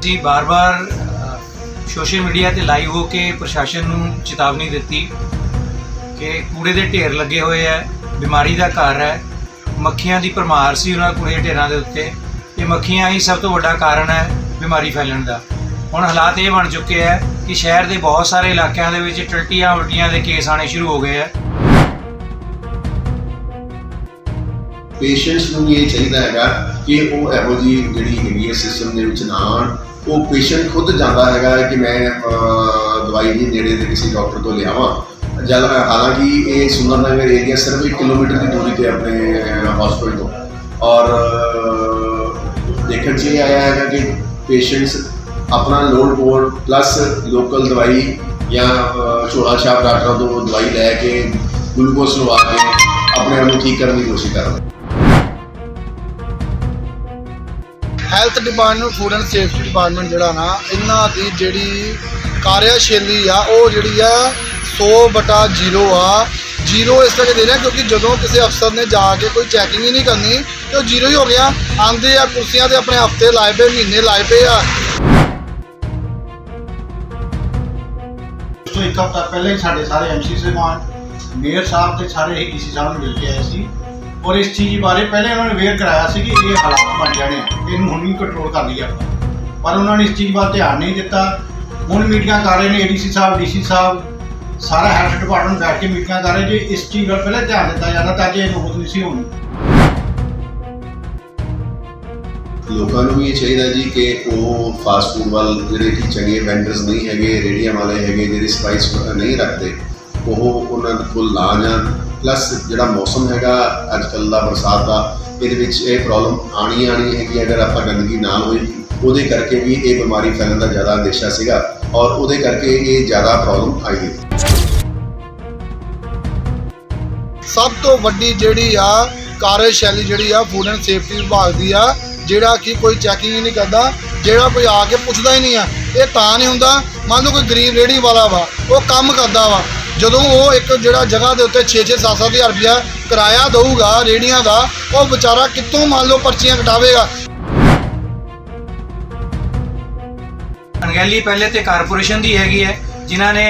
ਜੀ, ਬਾਰ-ਬਾਰ social media ਤੇ ਲਾਈਵ ਹੋ ਕੇ ਪ੍ਰਸ਼ਾਸਨ ਨੂੰ ਚੇਤਾਵਨੀ ਦਿੱਤੀ ਕਿ ਕੂੜੇ ਦੇ ਢੇਰ ਲੱਗੇ ਹੋਏ ਆ, ਬਿਮਾਰੀ ਦਾ ਘਰ ਹੈ, ਮੱਖੀਆਂ ਦੀ ਭਰਮਾਰ ਸੀ ਉਹਨਾਂ ਕੂੜੇ ਦੇ ਢੇਰਾਂ ਦੇ ਉੱਤੇ ਇਹ ਮੱਖੀਆਂ ਹੀ ਸਭ ਤੋਂ ਵੱਡਾ ਕਾਰਨ ਹੈ ਬਿਮਾਰੀ ਫੈਲਣ ਦਾ। ਹੁਣ ਹਾਲਾਤ ਇਹ ਬਣ ਚੁੱਕੇ ਆ ਕਿ ਸ਼ਹਿਰ ਦੇ ਬਹੁਤ ਸਾਰੇ ਇਲਾਕਿਆਂ ਦੇ ਵਿੱਚ ਟਲਟੀਆਂ ਉਲਟੀਆਂ ਦੇ ਕੇਸ ਆਣੇ ਸ਼ੁਰੂ ਹੋ ਗਏ ਆ। ਪੇਸ਼ੈਂਟਸ ਨੂੰ ਵੀ ਇਹ ਚਾਹੀਦਾ ਹੈਗਾ ਕਿ ਉਹ ਇਹੋ ਜੀ ਜਿਹੜੀ ਹੈਗੀ ਸਿਸਟਮ ਦੇ ਵਿੱਚ ਨਾ ਆਉਣ। ਉਹ ਪੇਸ਼ੈਂਟ ਖੁਦ ਜਾਂਦਾ ਹੈਗਾ ਕਿ ਮੈਂ ਅਹ, ਦਵਾਈ ਨਹੀਂ ਨੇੜੇ ਦੇ ਕਿਸੇ ਡਾਕਟਰ ਤੋਂ ਲਿਆਵਾਂ ਜਦ ਹਾਲਾਂਕਿ ਇਹ ਸੁੰਦਰਨਗਰ ਏਰੀਆ ਸਿਰਫ 1 ਕਿਲੋਮੀਟਰ ਦੀ ਦੂਰੀ ਤੇ ਆਪਣੇ ਹਸਪੀਟਲ ਤੋਂ ਔਰ ਅਹ, ਦੇਖਣ 'ਚ ਇਹ ਆਇਆ ਹੈਗਾ ਕਿ ਪੇਸ਼ੈਂਟਸ ਆਪਣਾ ਲੋਡ ਬੋਰਡ ਪਲੱਸ ਲੋਕਲ ਦਵਾਈ ਜਾਂ ਅਹ, ਝੋਲਾ ਛਾਪ ਡਾਕਟਰਾਂ ਤੋਂ ਦਵਾਈ ਲੈ ਕੇ ਗਲੂਕੋਸ ਲਵਾ ਕੇ ਆਪਣੇ ਆਪ ਨੂੰ ਠੀਕ ਕਰਨ ਦੀ ਕੋਸ਼ਿਸ਼ ਕਰ health department food and safety department ਜਿਹੜਾ ਨਾ, ਇਹਨਾਂ ਦੀ ਜਿਹੜੀ ਕਾਰਿਆਸ਼ੈਲੀ ਆ, ਉਹ ਜਿਹੜੀ ਆ 100 ਬਟਾ 0 ਆ। ਜ਼ੀਰੋ ਇਸ ਕਰਕੇ ਦੇ ਰਿਹਾ ਕਿਉਂਕਿ ਜਦੋਂ ਕਿਸੇ ਅਫਸਰ ਨੇ ਜਾ ਕੇ ਕੋਈ ਚੈਕਿੰਗ ਹੀ ਨਹੀਂ ਕਰਨੀ, ਤੇ ਉਹ ਜ਼ੀਰੋ ਹੀ ਹੋ ਗਿਆ। ਆਂਦੇ ਆ ਕੁਰਸੀਆਂ ਤੇ ਆਪਣੇ ਹਫ਼ਤੇ ਲਾਏ ਪਏ, ਮਹੀਨੇ ਲਾਏ ਪਏ ਆ। ਉਸ ਤੋਂ ਇੱਕ ਹਫ਼ਤਾ ਪਹਿਲਾਂ ਹੀ ਸਾਡੇ ਸਾਰੇ ਐਮਸੀ ਸਾਹਿਬਾਨ, ਮੇਅਰ ਸਾਹਿਬ ਤੇ ਸਾਰੇ ਹੀ ਡੀਸੀ ਸਾਹਿਬ ਨੂੰ ਮਿਲ ਕੇ ਆਏ ਸੀ। ਔਰ ਇਸ ਚੀਜ਼ ਬਾਰੇ ਪਹਿਲੇ ਉਹਨਾਂ ਨੇ ਵੇਅਰ ਕਰਾਇਆ ਸੀ ਕਿ ਇਹ ਹਾਲਾਤ ਬਣ ਜਾਣੇ ਆ। ਇਹਨੂੰ ਹੁਣ ਵੀ ਕੰਟਰੋਲ ਕਰ ਲਈਏ ਪਰ ਉਹਨਾਂ ਨੇ ਇਸ ਚੀਜ਼ ਵੱਲ ਧਿਆਨ ਨਹੀਂ ਦਿੱਤਾ। ਹੁਣ ਮੀਟਿੰਗਾਂ ਕਰ ਰਹੇ ਨੇ ਏਡੀਸੀ ਸਾਹਿਬ ਡੀਸੀ ਸਾਹਿਬ, ਸਾਰਾ ਹੈਲਥ ਡਿਪਾਰਟਮੈਂਟ ਬੈਠ ਕੇ ਮੀਟਿੰਗਾਂ ਕਰ ਰਹੇ ਜੇ ਇਸ ਚੀਜ਼ ਵੱਲ ਪਹਿਲੇ ਧਿਆਨ ਦਿੱਤਾ ਜਾਂਦਾ ਤਾਂ ਕਿ ਇਹ ਨੌਬਤ ਨਹੀਂ ਸੀ ਹੋਣੀ। ਲੋਕਾਂ ਨੂੰ ਵੀ ਇਹ ਚਾਹੀਦਾ ਜੀ ਕਿ ਉਹ ਫਾਸਟ ਫੂਡ ਵੱਲ ਜਿਹੜੇ ਕਿ ਚੰਗੇ ਵੈਂਡਰਸ ਨਹੀਂ ਹੈਗੇ, ਰੇੜੀਆਂ ਵਾਲੇ ਹੈਗੇ, ਜਿਹੜੇ ਸਪਾਈਸ ਨਹੀਂ ਰੱਖਦੇ ਉਹ ਉਹਨਾਂ ਕੋਲ ਨਾ ਜਾਣ। ਪਲੱਸ ਜਿਹੜਾ ਮੌਸਮ ਹੈਗਾ ਅੱਜ ਕੱਲ੍ਹ ਦਾ ਬਰਸਾਤ ਦਾ, ਇਹਦੇ ਵਿੱਚ ਇਹ ਪ੍ਰੋਬਲਮ ਆਣੀ ਆਣੀ ਹੈਗੀ ਅਗਰ ਆਪਾਂ ਗੰਦਗੀ ਨਾ ਹੋਈ, ਉਹਦੇ ਕਰਕੇ ਵੀ ਇਹ ਬਿਮਾਰੀ ਫੈਲਣ ਦਾ ਜ਼ਿਆਦਾ ਅੰਦੇਸ਼ਾ ਸੀਗਾ ਔਰ ਉਹਦੇ ਕਰਕੇ ਇਹ ਜ਼ਿਆਦਾ ਪ੍ਰੋਬਲਮ ਆਈ ਹੈ। ਸਭ ਤੋਂ ਵੱਡੀ ਜਿਹੜੀ ਆ ਕਾਰਜਸ਼ੈਲੀ ਜਿਹੜੀ ਆ ਫੂਡ ਐਂਡ ਸੇਫਟੀ ਵਿਭਾਗ ਦੀ ਆ, ਜਿਹੜਾ ਕਿ ਕੋਈ ਚੈਕਿੰਗ ਹੀ ਨਹੀਂ ਕਰਦਾ, ਜਿਹੜਾ ਕੋਈ ਆ ਕੇ ਪੁੱਛਦਾ ਹੀ ਨਹੀਂ ਆ, ਇਹ ਤਾਂ ਨਹੀਂ ਹੁੰਦਾ। ਮੰਨ ਲਓ ਕੋਈ ਗਰੀਬ ਰੇੜੀ ਵਾਲਾ ਵਾ, ਉਹ ਕੰਮ ਕਰਦਾ ਵਾ ਜਦੋਂ ਉਹ ਇੱਕ ਜਿਹੜਾ ਜਗ੍ਹਾ ਦੇ ਉੱਤੇ 6-6 7-7 ਹਜ਼ਾਰ ਰੁਪਇਆ ਕਿਰਾਇਆ ਦਊਗਾ ਰੇੜੀਆਂ ਦਾ, ਉਹ ਵਿਚਾਰਾ ਕਿੱਥੋਂ ਮੰਨ ਲਓ ਪਰਚੀਆਂ ਕਟਾਵੇਗਾ? ਅਣਗਹਿਲੀ ਪਹਿਲੇ ਤੇ ਕਾਰਪੋਰੇਸ਼ਨ ਦੀ ਹੈਗੀ ਹੈ, ਜਿਨ੍ਹਾਂ ਨੇ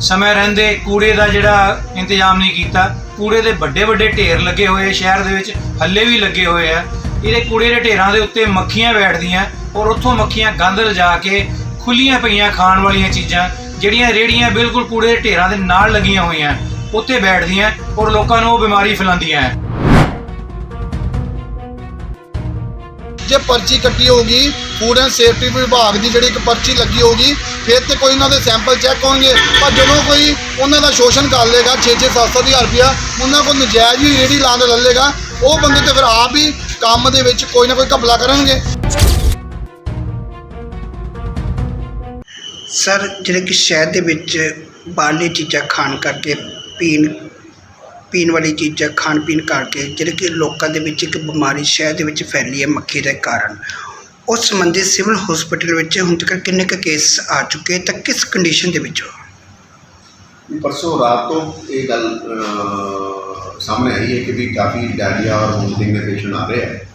ਸਮੇਂ ਰਹਿੰਦੇ ਕੂੜੇ ਦਾ ਜਿਹੜਾ ਇੰਤਜ਼ਾਮ ਨਹੀਂ ਕੀਤਾ, ਕੂੜੇ ਦੇ ਵੱਡੇ ਵੱਡੇ ਢੇਰ ਲੱਗੇ ਹੋਏ ਸ਼ਹਿਰ ਦੇ ਵਿੱਚ, ਹੱਲੇ ਵੀ ਲੱਗੇ ਹੋਏ ਆ। ਇਹਦੇ ਕੂੜੇ ਦੇ ਢੇਰਾਂ ਦੇ ਉੱਤੇ ਮੱਖੀਆਂ ਬੈਠਦੀਆਂ, ਔਰ ਉੱਥੋਂ ਮੱਖੀਆਂ ਗੰਦ ਲਿਜਾ ਕੇ ਖੁੱਲੀਆਂ ਪਈਆਂ ਖਾਣ ਵਾਲੀਆਂ ਚੀਜ਼ਾਂ ਜਿਹੜੀਆਂ ਰੇੜੀਆਂ ਬਿਲਕੁਲ ਕੂੜੇ ਦੇ ਢੇਰਾਂ ਦੇ ਨਾਲ ਲੱਗੀਆਂ ਹੋਈਆਂ, ਉੱਥੇ ਬੈਠਦੀਆਂ ਔਰ ਲੋਕਾਂ ਨੂੰ ਉਹ ਬਿਮਾਰੀ ਫੈਲਾਉਂਦੀਆਂ ਹੈ ਜੇ ਪਰਚੀ ਕੱਟੀ ਹੋਊਗੀ ਫੂਡ ਐਂਡ ਸੇਫਟੀ ਵਿਭਾਗ ਦੀ ਜਿਹੜੀ ਇੱਕ ਪਰਚੀ ਲੱਗੀ ਹੋਊਗੀ, ਫਿਰ ਤੇ ਕੋਈ ਉਹਨਾਂ ਦੇ ਸੈਂਪਲ ਚੈੱਕ ਹੋਣਗੇ। ਪਰ ਜਦੋਂ ਕੋਈ ਉਹਨਾਂ ਦਾ ਸ਼ੋਸ਼ਣ ਕਰ ਲੇਗਾ 6-6 7-7 ਹਜ਼ਾਰ ਰੁਪਇਆ, ਉਹਨਾਂ ਕੋਲ ਨਜਾਇਜ਼ ਹੀ ਰੇੜੀ ਲਾਉਣ ਲੈ ਲੇਗਾ ਉਹ ਬੰਦੇ ਤੇ ਫਿਰ ਆਪ ਹੀ ਕੰਮ ਦੇ ਵਿੱਚ ਕੋਈ ਨਾ ਕੋਈ ਘਪਲਾ ਕਰਨਗੇ। ਸਰ ਜਿਹੜੇ ਕਿ ਸ਼ਹਿਰ ਦੇ ਵਿੱਚ ਬਾਹਰਲੀ ਚੀਜ਼ਾਂ ਖਾਣ ਕਰਕੇ ਪੀਣ ਪੀਣ ਵਾਲੀ ਚੀਜ਼ਾਂ ਖਾਣ ਪੀਣ ਕਰਕੇ ਜਿਹੜੇ ਕਿ ਲੋਕਾਂ ਦੇ ਵਿੱਚ ਇੱਕ ਬਿਮਾਰੀ ਸ਼ਹਿਰ ਦੇ ਵਿੱਚ ਫੈਲੀ ਹੈ ਮੱਖੀ ਦੇ ਕਾਰਨ ਉਸ ਸੰਬੰਧੀ ਸਿਵਲ ਹਸਪੀਟਲ ਵਿੱਚ ਹੁਣ ਤੱਕ ਕਿੰਨੇ ਕੁ ਕੇਸ ਆ ਚੁੱਕੇ ਤਾਂ ਕਿਸ ਕੰਡੀਸ਼ਨ ਦੇ ਵਿੱਚ ਹੋ? ਪਰਸੋਂ ਰਾਤ ਤੋਂ ਇਹ ਗੱਲ ਅਹ, ਸਾਹਮਣੇ ਆਈ ਹੈ ਕਿ ਵੀ ਕਾਫੀ ਡਾਇਰੀਆ ਔਰ ਵੋਮਿਟਿੰਗ ਦੇ ਪੇਸ਼ੈਂਟ ਆ ਰਹੇ ਹੈ।